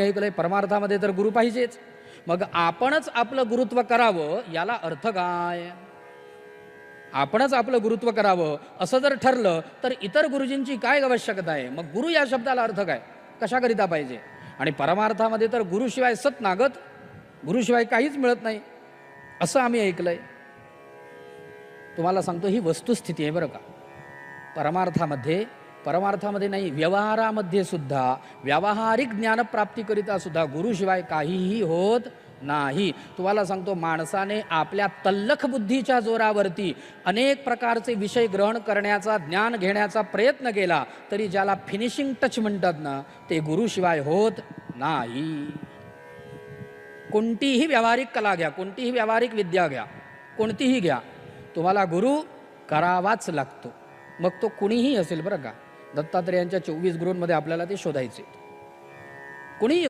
ऐकलंय परमार्थामध्ये तर गुरु पाहिजेच. मग आपणच आपलं गुरुत्व करावं याला अर्थ काय? आपणच आपलं गुरुत्व करावं असं जर ठरलं तर इतर गुरुजींची काय आवश्यकता आहे? मग गुरु या शब्दाला अर्थ काय? कशाकरिता पाहिजे? आणि परमार्थामध्ये तर गुरुशिवाय सत नागत गुरुशिवाय काहीच मिळत नाही असं आम्ही ऐकलंय. तुम्हाला सांगतो ही वस्तुस्थिती आहे बरं का. परमार्थामध्ये परमार्थामध्ये नाही व्यवहारामध्ये सुद्धा व्यावहारिक ज्ञानप्राप्तीकरिता सुद्धा गुरुशिवाय काहीही होत नाही. तुम्हाला सांगतो माणसाने आपल्या तल्लख बुद्धीच्या जोरावरती अनेक प्रकारचे विषय ग्रहण करण्याचा ज्ञान घेण्याचा प्रयत्न केला तरी ज्याला फिनिशिंग टच म्हणतात ना ते गुरुशिवाय होत नाही. कोणतीही व्यावहारिक कला घ्या कोणतीही व्यावहारिक विद्या घ्या कोणतीही घ्या तुम्हाला गुरु करावाच लागतो. मग तो कुणीही असेल बरं का? दत्तात्रेयांच्या चोवीस गुरूंमध्ये आपल्याला ते शोधायचे. कुणी